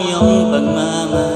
iyong pagmamahal.